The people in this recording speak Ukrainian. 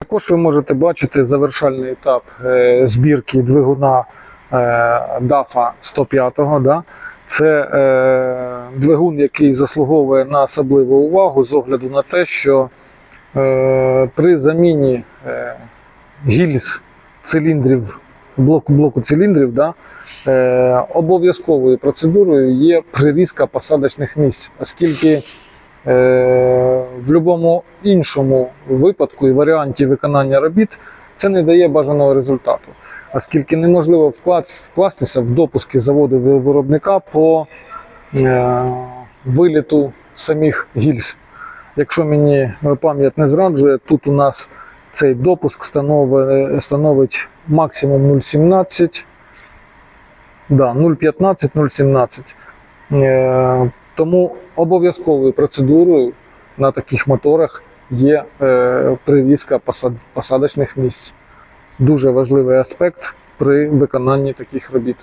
Також ви можете бачити завершальний етап е, збірки двигуна е, DAFA 105. Да? Це е, двигун, який заслуговує на особливу увагу з огляду на те, що е, при заміні е, гільз циліндрів, блоку, блоку циліндрів, да, е, обов'язковою процедурою є прирізка посадочних місць, оскільки е, в будь-якому іншому випадку і варіанті виконання робіт це не дає бажаного результату, оскільки неможливо вкластися в допуски заводу виробника по е, виліту самих гільз. Якщо мені пам'ять не зраджує, тут у нас цей допуск становить, становить максимум 0,17, да, 0,15, 0,17. Е, тому обов'язковою процедурою на таких моторах є е, прирізка посад, посадочних місць. Дуже важливий аспект при виконанні таких робіт.